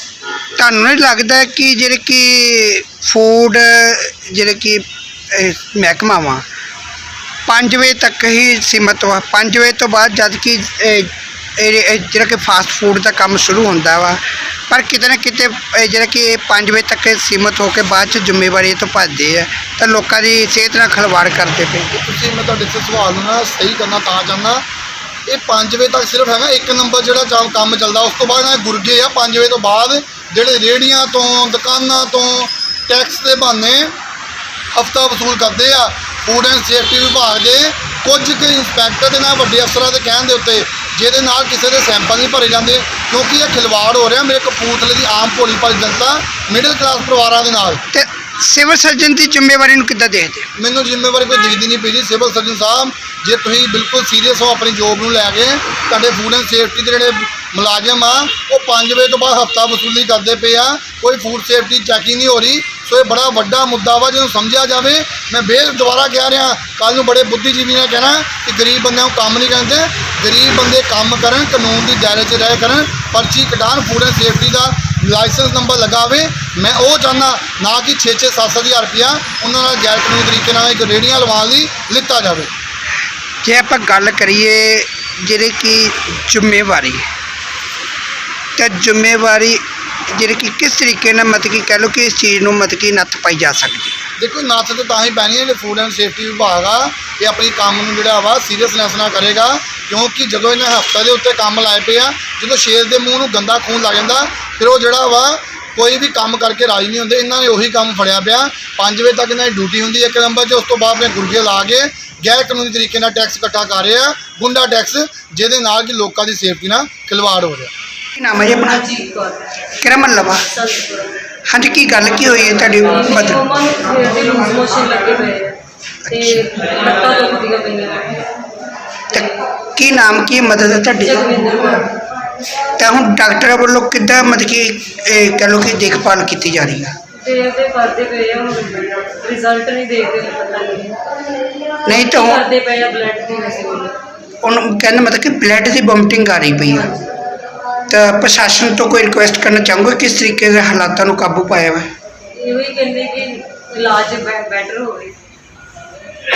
ਤੁਹਾਨੂੰ ਨਹੀਂ ਲੱਗਦਾ ਕਿ ਜਿਹੜੇ ਕਿ ਫੂਡ ਜਿਹੜੇ ਕਿ ਇਹ ਮਹਿਕਮਾ ਵਾ 5 ਵਜੇ ਤੱਕ ਹੀ ਸੀਮਤ ਵਾ? 5 ਵਜੇ ਤੋਂ ਬਾਅਦ ਜਦ ਕਿ ਇਹ ਇਹ- ਇਹ ਜਿਹੜਾ ਕਿ ਫਾਸਟ ਫੂਡ ਦਾ ਕੰਮ ਸ਼ੁਰੂ ਹੁੰਦਾ ਵਾ ਪਰ ਕਿਤੇ ਨਾ ਕਿਤੇ ਇਹ ਜਿਹੜਾ ਕਿ 5 ਵਜੇ ਤੱਕ ਇਹ ਸੀਮਤ ਹੋ ਕੇ ਬਾਅਦ ਚ ਜ਼ਿੰਮੇਵਾਰੀ ਇਹ ਤੋਂ ਭੱਜਦੇ ਆ ਤਾਂ ਲੋਕਾਂ ਦੀ ਸਿਹਤ ਨਾਲ ਖਿਲਵਾੜ ਕਰਦੇ ਪਏ। ਤੁਸੀਂ ਮੈਂ ਤੁਹਾਡੇ ਤੋਂ ਸਵਾਲ ਨੂੰ ਨਾ ਸਹੀ ਕਰਨਾ ਤਾਂ ਚਾਹੁੰਦਾ ਇਹ 5 ਵਜੇ ਤੱਕ ਸਿਰਫ ਹੈਗਾ, ਇੱਕ ਨੰਬਰ ਜਿਹੜਾ ਚਾਮ ਕੰਮ ਚੱਲਦਾ। ਉਸ ਤੋਂ ਬਾਅਦ ਨਾ ਇਹ ਗੁਰਗੇ ਆ 5 ਵਜੇ ਤੋਂ ਬਾਅਦ ਜਿਹੜੇ ਰੇੜੀਆਂ ਤੋਂ, ਦੁਕਾਨਾਂ ਤੋਂ ਟੈਕਸ ਦੇ ਬਹਾਨੇ ਹਫਤਾ ਵਸੂਲ ਕਰਦੇ ਆ ਫੂਡ ਐਂਡ ਸੇਫਟੀ ਵਿਭਾਗ ਦੇ, ਕੁਝ ਕੁ ਇੰਸਪੈਕਟਰ ਦੇ ਨਾਲ ਵੱਡੇ ਅਫਸਰਾਂ ਦੇ ਕਹਿਣ ਦੇ ਉੱਤੇ, ਜਿਹਦੇ ਨਾਲ ਕਿਸੇ ਦੇ ਸੈਂਪਲ ਨਹੀਂ ਭਰੇ ਜਾਂਦੇ, ਕਿਉਂਕਿ ਇਹ ਖਿਲਵਾੜ ਹੋ ਰਿਹਾ, ਮੇਰੇ ਕਪੂਰਥਲੇ ਦੀ ਆਮ ਭੋਲੀ ਭਾਲੀ ਜਨਤਾ ਮਿਡਲ ਕਲਾਸ ਪਰਿਵਾਰਾਂ ਦੇ ਨਾਲ। ਤੇ ਸਿਵਲ ਸਰਜਨ ਦੀ ਜ਼ਿੰਮੇਵਾਰੀ ਨੂੰ ਕਿੱਦਾਂ ਦੇਖਦੇ ਹੋ? ਮੈਨੂੰ ਜ਼ਿੰਮੇਵਾਰੀ ਕੋਈ ਦਿਖਦੀ ਨਹੀਂ ਪਈ ਜੀ। ਸਿਵਲ ਸਰਜਨ ਸਾਹਿਬ, ਜੇ ਤੁਸੀਂ ਬਿਲਕੁਲ ਸੀਰੀਅਸ ਹੋ ਆਪਣੀ ਜੋਬ ਨੂੰ ਲੈ ਕੇ, ਤੁਹਾਡੇ ਫੂਡ ਐਂਡ ਸੇਫਟੀ ਦੇ ਜਿਹੜੇ ਮੁਲਾਜ਼ਮ ਆ, ਉਹ 5 ਵਜੇ ਤੋਂ ਬਾਅਦ ਹਫਤਾ ਵਸੂਲੀ ਕਰਦੇ ਪਏ ਆ। ਕੋਈ ਫੂਡ ਸੇਫਟੀ ਚੈਕਿੰਗ ਨਹੀਂ ਹੋ ਰਹੀ। ਸੋ ਇਹ ਬੜਾ ਵੱਡਾ ਮੁੱਦਾ ਵਾ, ਜਿਹਨੂੰ ਸਮਝਿਆ ਜਾਵੇ। ਮੈਂ ਫੇਰ ਦੁਬਾਰਾ ਕਹਿ ਰਿਹਾ ਕੱਲ ਨੂੰ ਬੜੇ ਬੁੱਧੀਜੀਵੀ ਨੇ ਕਹਿਣਾ ਕਿ ਗਰੀਬ ਬੰਦਿਆਂ ਨੂੰ ਕੰਮ ਨਹੀਂ ਕਰਦੇ ਗਰੀਬ ਬੰਦੇ ਕੰਮ ਕਰਨ, ਕਾਨੂੰਨ ਦੀ ਦਾਇਰੇ 'ਚ ਰਹਿ ਕਰਨ, ਪਰਚੀ ਕਟਾਉਣ ਫੂਡ ਐਂਡ ਸੇਫਟੀ ਦਾ ਲਾਇਸੈਂਸ ਨੰਬਰ ਲਗਾਵੇ, ਮੈਂ ਉਹ ਚਾਹੁੰਦਾ ਨਾ ਕਿ 6-6 7-7 ਹਜ਼ਾਰ ਰੁਪਇਆ ਉਹਨਾਂ ਨਾਲ ਗੈਰ ਕਾਨੂੰਨੀ ਤਰੀਕੇ ਨਾਲ ਇੱਕ ਰੇੜੀਆਂ ਲਵਾਉਣ ਲਈ ਲਿੱਤਾ ਜਾਵੇ। ਜੇ ਆਪਾਂ ਗੱਲ ਕਰੀਏ ਜਿਹੜੇ ਕਿ ਜ਼ਿੰਮੇਵਾਰੀ, ਤਾਂ ਜ਼ਿੰਮੇਵਾਰੀ ਜਿਹੜੇ ਕਿ ਕਿਸ ਤਰੀਕੇ ਨਾਲ ਮਤਲਬ ਕਿ ਕਹਿ ਲਓ ਕਿ ਇਸ ਚੀਜ਼ ਨੂੰ ਮਤਲਬ ਕਿ ਨੱਥ ਪਾਈ ਜਾ ਸਕਦੀ ਹੈ? ਦੇਖੋ ਨੱਥ ਤੇ ਤਾਂ ਹੀ ਪੈਣੀ ਹੈ ਜੇ ਫੂਡ ਐਂਡ ਸੇਫਟੀ ਵਿਭਾਗ ਆ ਇਹ ਆਪਣੀ ਕੰਮ ਨੂੰ ਜਿਹੜਾ ਵਾ ਸੀਰੀਅਸਨੈਸ ਨਾਲ ਕਰੇਗਾ ਕਿਉਂਕਿ ਜਦੋਂ ਇਹਨਾਂ ਹਫਤਾ ਦੇ ਉੱਤੇ ਕੰਮ ਲਾਏ ਪਏ ਆ ਜਦੋਂ ਸ਼ੇਰ ਦੇ ਮੂੰਹ ਨੂੰ ਗੰਦਾ ਖੂਨ ਲੱਗ ਜਾਂਦਾ ਫਿਰ ਉਹ ਜਿਹੜਾ ਵਾ ਕੋਈ ਵੀ ਕੰਮ ਕਰਕੇ ਰਾਜੀ ਨਹੀਂ ਹੁੰਦੇ ਇਹਨਾਂ ਨੇ ਉਹੀ ਕੰਮ ਫੜਿਆ ਪਿਆ। 5 ਵਜੇ ਤੱਕ ਇਹਨਾਂ ਦੀ ਡਿਊਟੀ ਹੁੰਦੀ ਹੈ ਇੱਕ ਨੰਬਰ 'ਚ ਉਸ ਤੋਂ ਬਾਅਦ ਆਪਣੇ ਗੁਰਗੇ ਲਾ ਕੇ ਗੈਰ ਕਾਨੂੰਨੀ ਤਰੀਕੇ ਨਾਲ ਟੈਕਸ ਇਕੱਠਾ ਕਰ ਰਹੇ ਆ ਗੁੰਡਾ ਟੈਕਸ ਜਿਹਦੇ ਨਾਲ ਕਿ ਲੋਕਾਂ ਦੀ ਸੇਫਟੀ ਨਾਲ ਖਿਲਵਾੜ ਹੋ ਰਿਹਾ। ਕੀ ਨਾਮ ਹੈ ਜੀ ਆਪਣਾ? ਕੌਰ। ਕਿਹੜਾ ਮਹੱਲਾ ਵਾ? ਸੰਤਪੁਰ ਹਾਂਜੀ ਕੀ ਗੱਲ ਕੀ ਹੋਈ ਹੈ ਤੁਹਾਡੀ ਮਦਰ? ਮੰਮਾ ਨੂੰ ਸਵੇਰ ਦੇ ਲੂਜ਼ ਮੋਸ਼ਨ ਲੱਗੇ ਹੋਏ ਆ ਤੇ ਲੱਤਾਂ ਦੁਖਦੀਆਂ ਪਈਆਂ। ਤੇ ਕੀ ਨਾਮ ਕੀ ਮਦਦ ਹੈ ਤੁਹਾਡੀ? ਜਗਵਿੰਦਰ ਕੌਰ। ਤਾਂ ਹੁਣ ਡਾਕਟਰਾਂ ਵੱਲੋਂ ਕਿੱਦਾਂ ਮਤਲਬ ਕਿ ਇਹ ਕਹਿ ਲਓ ਕਿ ਦੇਖਭਾਲ ਕੀਤੀ ਜਾ ਰਹੀ ਹੈ? ਦੇਖਦੇ ਕਰਦੇ ਪਏ ਆ ਹੁਣ ਰਿਜ਼ਲਟ ਨਹੀਂ ਦੇਖਦੇ ਪਤਾ ਨਹੀਂ। ਨਹੀਂ ਤਾਂ ਹੁਣ- ਕਰਦੇ ਪਏ ਆ ਬਲੱਡ ਦੀ ਵੈਸੇ ਉਹਨੂੰ ਕਹਿੰਦਾ ਮਤਲਬ ਕਿ ਬਲੱਡ ਦੀ ਵੋਮਟਿੰਗ ਆ ਰਹੀ ਪਈ ਹੈ ਤਾਂ ਪ੍ਰਸ਼ਾਸਨ ਤੋਂ ਕੋਈ ਰਿਕੁਐਸਟ ਕਰਨਾ ਚਾਹੂੰਗਾ? ਕਿਸ ਤਰੀਕੇ ਦੇ ਹਾਲਾਤਾਂ ਨੂੰ ਕਾਬੂ ਪਾਇਆ ਵਾ ਇਹੋ ਹੀ ਕਹਿੰਦੇ ਕਿ ਇਲਾਜ ਬੈਟਰ ਹੋਵੇ।